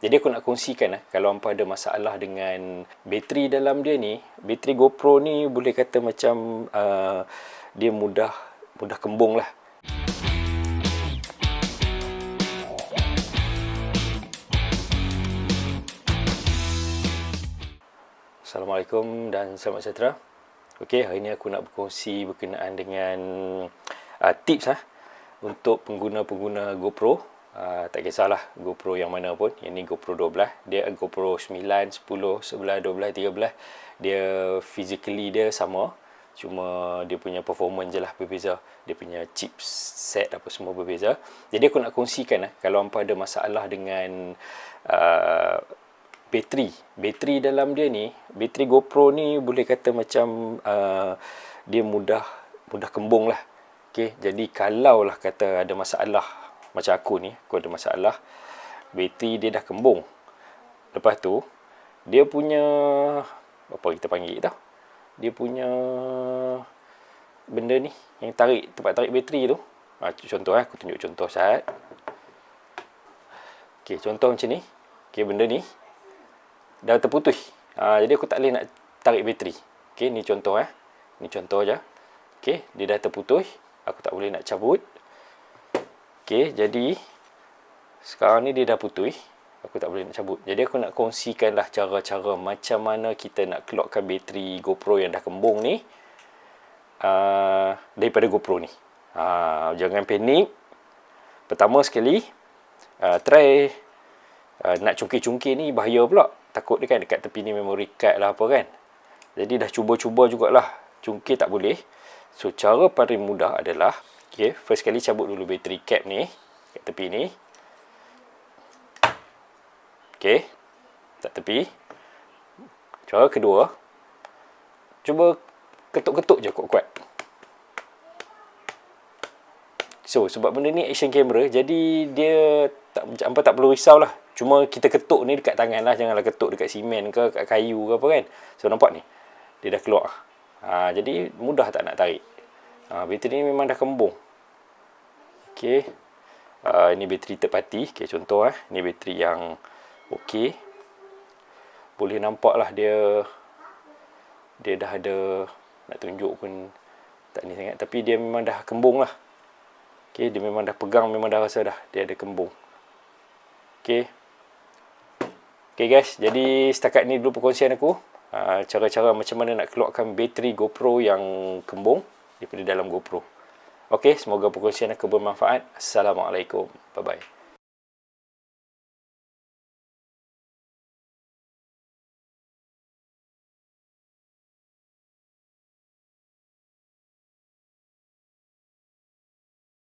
Jadi aku nak kongsikan eh, kalau hampa ada masalah dengan bateri dalam dia ni, bateri GoPro ni boleh kata macam uh, dia mudah mudah kembung lah. Assalamualaikum dan selamat sejahtera. Okey, hari ini aku nak berkongsi berkenaan dengan uh, tips ah untuk pengguna-pengguna GoPro. Uh, tak kisahlah GoPro yang mana pun. Yang ni GoPro 12. Dia GoPro 9, 10, 11, 12, 13. Dia physically dia sama. Cuma dia punya performance je lah berbeza. Dia punya chipset apa semua berbeza. Jadi aku nak kongsikan eh, kalau hampa ada masalah dengan uh, bateri. Bateri dalam dia ni, bateri GoPro ni boleh kata macam uh, dia mudah mudah kembung lah. Okay, jadi kalau lah kata ada masalah macam aku ni, aku ada masalah, bateri dia dah kembung. Lepas tu, dia punya, apa kita panggil tau? Dia punya benda ni, yang tarik, tempat tarik bateri tu. Ha, contoh eh, aku tunjuk contoh saat. Okay, contoh macam ni. Okay, benda ni, dah terputus. Ha, jadi aku tak boleh nak tarik bateri. Okey, ni contoh eh. Ni contoh aja. Okey, dia dah terputus. Aku tak boleh nak cabut. Okey, jadi sekarang ni dia dah putus. Aku tak boleh nak cabut. Jadi aku nak kongsikanlah cara-cara macam mana kita nak keluarkan bateri GoPro yang dah kembung ni uh, daripada GoPro ni. Uh, jangan panik. Pertama sekali, uh, try uh, nak cungkir-cungkir ni bahaya pula takut dia kan dekat tepi ni memory card lah apa kan. Jadi dah cuba-cuba jugalah. Cungkir tak boleh. So cara paling mudah adalah okay, first kali cabut dulu bateri cap ni kat tepi ni. Okay. Tak tepi. Cara kedua cuba ketuk-ketuk je kuat-kuat. So sebab benda ni action camera jadi dia tak apa tak perlu risau lah Cuma kita ketuk ni dekat tangan lah. Janganlah ketuk dekat simen ke, kat kayu ke apa kan. So, nampak ni. Dia dah keluar. Ha, jadi, mudah tak nak tarik. Ha, bateri ni memang dah kembung. Okey. Uh, ini bateri third party. Okay, contoh eh. Ini bateri yang okey. Boleh nampak lah dia dia dah ada nak tunjuk pun tak ni sangat. Tapi dia memang dah kembung lah. Okey, dia memang dah pegang, memang dah rasa dah. Dia ada kembung. Okey. Okay guys, jadi setakat ni dulu perkongsian aku. Uh, cara-cara macam mana nak keluarkan bateri GoPro yang kembung daripada dalam GoPro. Okay, semoga perkongsian aku bermanfaat. Assalamualaikum. Bye-bye.